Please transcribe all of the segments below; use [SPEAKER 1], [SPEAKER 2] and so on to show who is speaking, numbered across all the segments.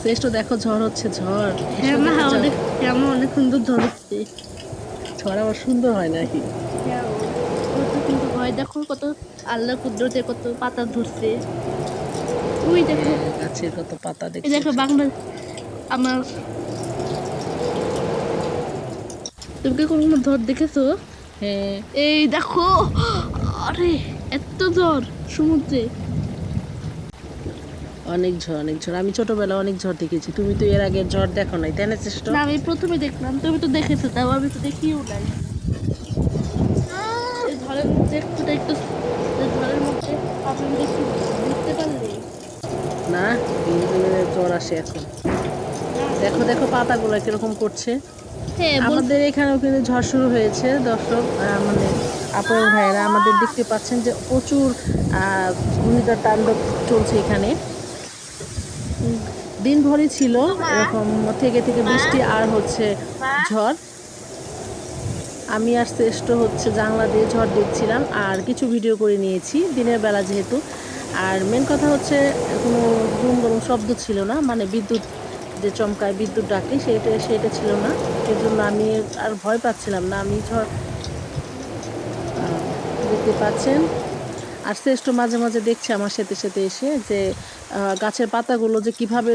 [SPEAKER 1] শ্রেষ্ঠ দেখো ঝড় হচ্ছে ঝড়।
[SPEAKER 2] হ্যাঁ মা অনেক সুন্দর ধরছে
[SPEAKER 1] ঝড় আবার সুন্দর হয় নাকি?
[SPEAKER 2] কিন্তু ভয় দেখো কত আল্লাহ কুদরতে কত পাতা ধরছে। ওই দেখো।
[SPEAKER 1] গাছের কত পাতা
[SPEAKER 2] এই দেখো বাংলা আমার তুমি কি কোনো ঝড় দেখেছ?
[SPEAKER 1] হ্যাঁ।
[SPEAKER 2] এই দেখো আরে এত ঝড় সমুদ্রে।
[SPEAKER 1] অনেক ঝড় অনেক ঝড়। আমি ছোটবেলা অনেক ঝড় দেখেছি। তুমি তো এর আগে ঝড় দেখো নাই তাই না শ্রেষ্ঠ?
[SPEAKER 2] আমি প্রথমে দেখলাম তুমি তো দেখেছ তাও আমি তো দেখিও নাই। ঝড়ের মধ্যে একটু একটু ঝড়ের মধ্যে আপনি দেখি দেখতে পারলে?
[SPEAKER 1] না জ্বর আসে এখন। দেখো দেখো পাতাগুলো কীরকম করছে
[SPEAKER 2] হ্যাঁ
[SPEAKER 1] আমাদের এখানেও কিন্তু ঝড় শুরু হয়েছে দর্শক মানে আপনার ভাইয়েরা আমাদের দেখতে পাচ্ছেন যে প্রচুর আহ, ঘূর্ণিঝড় তাণ্ডব চলছে এখানে। দিনভরই ছিল, এরকম থেকে থেকে বৃষ্টি আর হচ্ছে ঝড়। আমি আর শ্রেষ্ঠ হচ্ছে জানলা দিয়ে ঝড় দেখছিলাম, আর কিছু ভিডিও করে নিয়েছি দিনের বেলা যেহেতু। আর মেন কথা হচ্ছে, কোনো গুম গরম শব্দ ছিল না মানে বিদ্যুৎ যে চমকায়, বিদ্যুৎ ডাকে, সেটা সেটা ছিল না। এর জন্য আমি আর ভয় পাচ্ছিলাম না, আমি ঝড় দেখতে পাচ্ছেন। আর শ্রেষ্ঠ মাঝে মাঝে দেখছে আমার সাথে সাথে এসে যে গাছের পাতাগুলো যে কীভাবে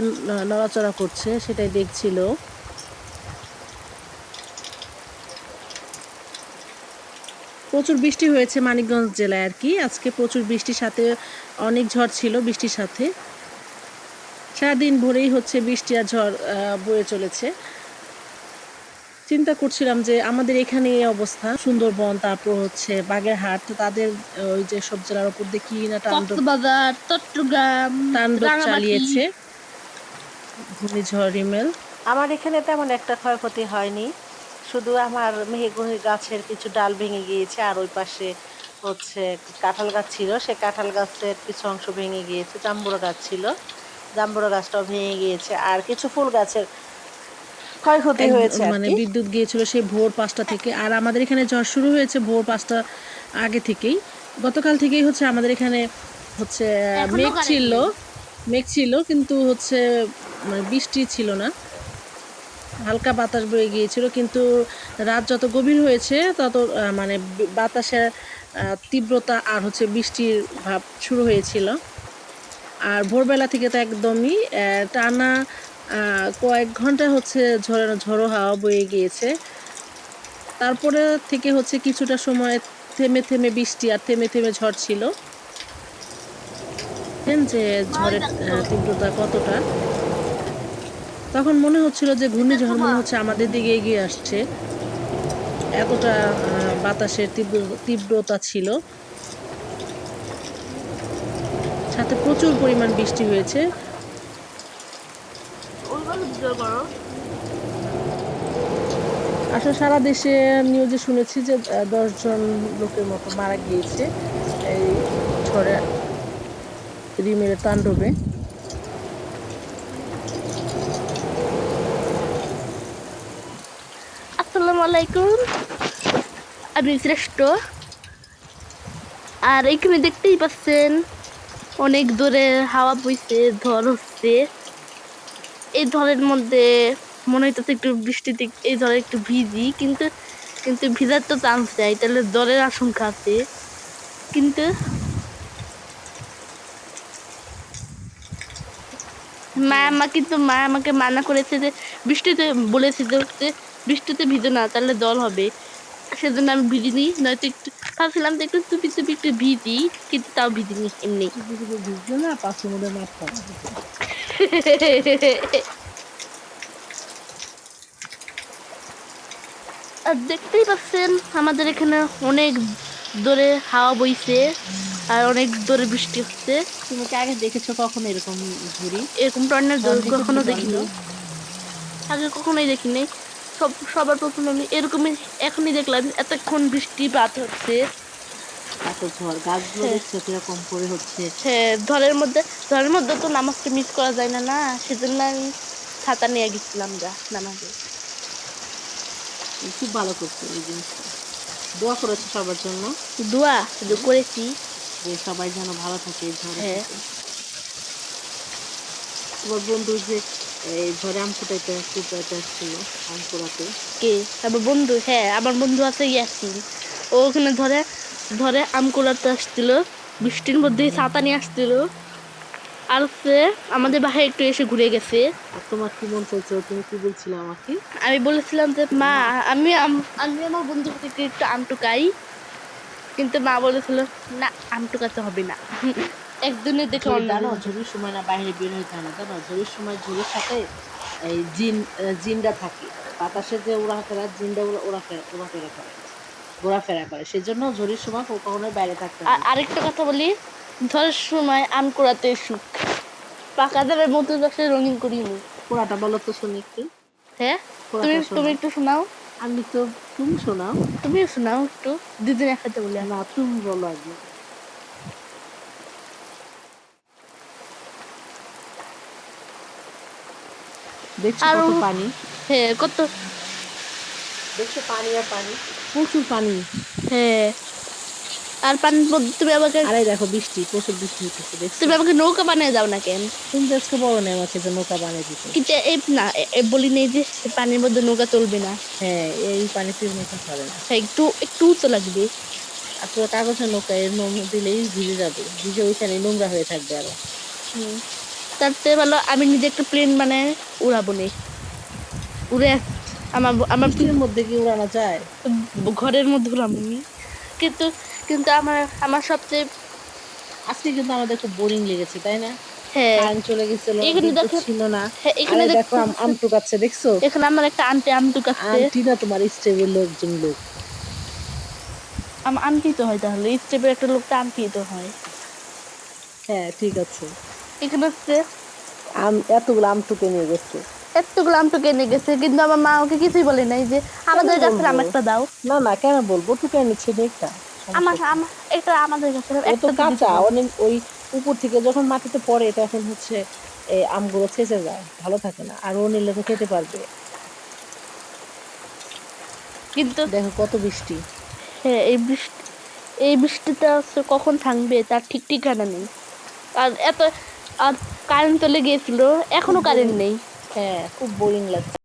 [SPEAKER 1] নড়াচড়া করছে সেটাই দেখছিল। প্রচুর বৃষ্টি হয়েছে মানিকগঞ্জ জেলায় আর কি। আজকে প্রচুর বৃষ্টির সাথে অনেক ঝড় ছিল বৃষ্টির সাথে। সারাদিন ভোরেই হচ্ছে বৃষ্টি আর ঝড় বয়ে চলেছে। চিন্তা করছিলাম যে আমাদের এখানে এই অবস্থা সুন্দরবন তারপর হচ্ছে বাগেরহাট তো তাদের ওই যে সব জেলার উপর দিয়ে কি না তাণ্ডব
[SPEAKER 2] কক্সবাজার চট্টগ্রাম
[SPEAKER 1] তাণ্ডব চালিয়েছে। ঘূর্ণিঝড় রিমেল। আমার এখানে তেমন একটা ক্ষয়ক্ষতি হয়নি। শুধু আমার মেহেগুনি গাছের কিছু ডাল ভেঙে গিয়েছে আর ওই পাশে হচ্ছে কাঁঠাল গাছ ছিল। সে কাঁঠাল গাছের কিছু অংশ ভেঙে গিয়েছে জাম্বুরা গাছ ছিল। জাম্বুরা গাছটাও ভেঙে গিয়েছে। আর কিছু ফুল গাছের ক্ষয়ক্ষতি হয়েছে মানে বিদ্যুৎ গিয়েছিল সেই ভোর পাঁচটা থেকে। আর আমাদের এখানে ঝড় শুরু হয়েছে ভোর পাঁচটা আগে থেকেই। গতকাল থেকেই হচ্ছে আমাদের এখানে হচ্ছে মেঘ ছিল। মেঘ ছিল কিন্তু হচ্ছে মানে বৃষ্টি ছিল না। হালকা বাতাস বয়ে গিয়েছিল কিন্তু রাত যত গভীর হয়েছে তত আহ, মানে বাতাসের আহ, তীব্রতা আর হচ্ছে বৃষ্টির ভাব শুরু হয়েছিল। আর ভোরবেলা থেকে তো একদমই আহ, টানা কয়েক ঘণ্টা হচ্ছে ঝড়ো ঝড়ো হাওয়া বয়ে গিয়েছে। তারপরে থেকে হচ্ছে কিছুটা সময় থেমে থেমে বৃষ্টি আর থেমে থেমে ঝড় ছিল। যে ঝড়ের তীব্রতা কতটা। তখন মনে হচ্ছিল যে ঘূর্ণিঝড় মনে হচ্ছে আমাদের দিকে এগিয়ে আসছে। এতটা বাতাসের তীব্র, তীব্রতা ছিল। সাথে প্রচুর পরিমাণ বৃষ্টি হয়েছে।
[SPEAKER 2] করো।
[SPEAKER 1] আসলে সারা দেশে নিউজে শুনেছি যে দশজন লোকের মতো মারা গিয়েছে এই ঝড়ে রিমের তাণ্ডবে।
[SPEAKER 2] আসসালামু আলাইকুম। আমি শ্রেষ্ঠ। আর এখানে দেখতেই পাচ্ছেন অনেক দূরে হাওয়া বইছে ঝড় হচ্ছে। এই ঝড়ের মধ্যে, মনে হইতেছে একটু বৃষ্টিতে এই ঝড়ে একটু ভিজি, কিন্তু কিন্তু ভিজার তো চান্স নেই, তাহলে জ্বরের আশঙ্কা আছে। কিন্তু, মা আমা কিন্তু, মা আমাকে মানা করেছে যে, বৃষ্টিতে বলেছে যে বৃষ্টিতে ভিজো না, তাহলে জল হবে। সেজন্য আমি ভিজিনি, নয়তো একটু, ভাবছিলাম যে একটু চুপি চুপি একটু ভিজি, কিন্তু তাও ভিজিনি, এমনি।
[SPEAKER 1] ভিজবে না পাঁচশো মধ্যে মাপ
[SPEAKER 2] আর দেখতেই পাচ্ছেন আমাদের এখানে অনেক দূরে হাওয়া বইছে আর অনেক দূরে বৃষ্টি হচ্ছে।
[SPEAKER 1] তুমি কি আগে দেখেছ কখনো এরকম ঘুরি
[SPEAKER 2] এরকম টর্নের
[SPEAKER 1] ঝড়
[SPEAKER 2] কখনো দেখিনি। আগে কখনোই দেখিনি। সব সবার প্রথমে আমি এরকমই এখনই দেখলাম এতক্ষণ বৃষ্টি পাত হচ্ছে।
[SPEAKER 1] এত ঝড় গাছগুলো
[SPEAKER 2] হ্যাঁ।
[SPEAKER 1] দেখছ কীরকম করে হচ্ছে?
[SPEAKER 2] হ্যাঁ ঝড়ের মধ্যে ঝড়ের মধ্যে তো নামাজকে মিস করা যায় না না? সেজন্য আমি ছাতা নিয়ে গেছিলাম যা নামাজে।
[SPEAKER 1] খুব ভালো করছ এই জিনিসটা। দোয়া করেছ সবার জন্য।
[SPEAKER 2] দোয়া শুধু করেছি।
[SPEAKER 1] যে সবাই যেন ভালো থাকে এই ঝড়ে।
[SPEAKER 2] হ্যাঁ।
[SPEAKER 1] তোমার বন্ধুর যে এই ঝড়ে আম কুটাইতে কুটাইতে আসছিল আম কুড়াতে
[SPEAKER 2] কে? আমার বন্ধু হ্যাঁ আমার বন্ধু আছে ইয়াসিন। ও ওখানে ধরে ধরে আম কুড়াতে আসছিল বৃষ্টির মধ্যে ছাতা নিয়ে আসছিল। আর হচ্ছে আমাদের বাসায় একটু এসে ঘুরে গেছে।
[SPEAKER 1] তোমার কি মন চলছে তুমি কি বলছিলে আমাকে?
[SPEAKER 2] আমি বলেছিলাম যে মা আমি আমি আমার বন্ধুর থেকে একটু আম টুকাই। কিন্তু মা বলেছিল না আম টুকাতে হবে না। একদিনে দেখে
[SPEAKER 1] জানো ঝড়ির সময় না বাইরে বের হইতে হয় না। জানো ঝড়ির সময় ঝুড়ির সাথে এই জিন জিনটা থাকে। বাতাসে যে ওরা ফেরা জিনটা ওরা ওরা ফেরা ওরা ফেরা করে। ঘোরাফেরা করে সেই জন্য ঝড়ির সময় ও কখনোই বাইরে থাকতে
[SPEAKER 2] আর আরেকটা কথা বলি ধরার সময় আম কুড়াতে সুখ। পাকা দামের মতো দশে রঙিন করি
[SPEAKER 1] পুরাটা বলো তো শুনি একটু।
[SPEAKER 2] হ্যাঁ? তুমি তুমি একটু শোনাও।
[SPEAKER 1] আমি তো তুমি শোনাও।
[SPEAKER 2] তুমিও শোনাও একটু দুদিন একসাথে বলি
[SPEAKER 1] না তুমি বলো আগে। দেখছ কত পানি?
[SPEAKER 2] হ্যাঁ কত
[SPEAKER 1] দেখছ পানি আর পানি? প্রচুর পানি।
[SPEAKER 2] হ্যাঁ। আর মধ্যে তুমি আমাকে
[SPEAKER 1] আরে দেখো বৃষ্টি প্রচুর বৃষ্টি হচ্ছে দেখছ?
[SPEAKER 2] তুমি আমাকে নৌকা বানিয়ে দাও না কেন?
[SPEAKER 1] তুমি তো আজকে বলো না আমাকে যে নৌকা বানিয়ে দিতে।
[SPEAKER 2] কিন্তু এই না এ- বলি নেই যে পানির মধ্যে নৌকা চলবে না।
[SPEAKER 1] হ্যাঁ এই পানিতে নৌকা চলে না।
[SPEAKER 2] হ্যাঁ একটু একটু তো লাগবে।
[SPEAKER 1] আর পুরো কাগজের নৌকা এর নোংরা দিলেই ভিজে যাবে। ভিজে ওইখানে নোংরা হয়ে থাকবে
[SPEAKER 2] আরও। তার চেয়ে ভালো আমি নিজে একটা প্লেন মানে উড়াবো নে। উড়ে আমার আমার
[SPEAKER 1] মধ্যে কি উড়ানো যায়?
[SPEAKER 2] ঘরের মধ্যে উড়াবো কিন্তু কিন্তু আমার আমার সবচেয়ে
[SPEAKER 1] আজকে কিন্তু আমাদের খুব বোরিং লেগেছে তাই না?
[SPEAKER 2] হ্যাঁ।
[SPEAKER 1] চলে গেছিল
[SPEAKER 2] এখানে দেখো-
[SPEAKER 1] ছিল না।
[SPEAKER 2] হ্যাঁ এখানে
[SPEAKER 1] দেখো
[SPEAKER 2] দেখো
[SPEAKER 1] আম- আম টুকাচ্ছে দেখছ?
[SPEAKER 2] এখানে আমার একটা আন্টি আমটু কাছে
[SPEAKER 1] আন্টি না তোমার স্টেবের লোকজন লোক।
[SPEAKER 2] আমার আন্টি তো হয় তাহলে স্টেপের একটা লোকটা আন্টি তো হয়।
[SPEAKER 1] হ্যাঁ ঠিক আছে।
[SPEAKER 2] এখানে হচ্ছে
[SPEAKER 1] আম এতগুলো আম টুকে নিয়ে গেছে।
[SPEAKER 2] এতগুলো আমটু কিনে গেছে কিন্তু আমার মা আমাকে কিছুই বলে নাই যে আমাদের গাছের? আমারটা দাও।
[SPEAKER 1] না না কেন বলব? টুকে নিচ্ছে দেখা
[SPEAKER 2] আমার আমার এটা আমাদের গাছের একটা
[SPEAKER 1] কাঁচা অনেক ওই উপর থেকে যখন মাটিতে পড়ে তখন হচ্ছে এই আমগুলো ছেঁচে যায় ভালো থাকে না আর ও নিলে তো খেতে পারবে।
[SPEAKER 2] কিন্তু
[SPEAKER 1] দেখো কত বৃষ্টি।
[SPEAKER 2] হ্যাঁ এই বৃষ্টি এই বৃষ্টিটা হচ্ছে কখন থামবে তার ঠিক ঠিকানা নেই। আর এত আর কারেন্ট চলে গিয়েছিল এখনও কারেন্ট নেই।
[SPEAKER 1] হ্যাঁ খুব বোরিং লাগছে।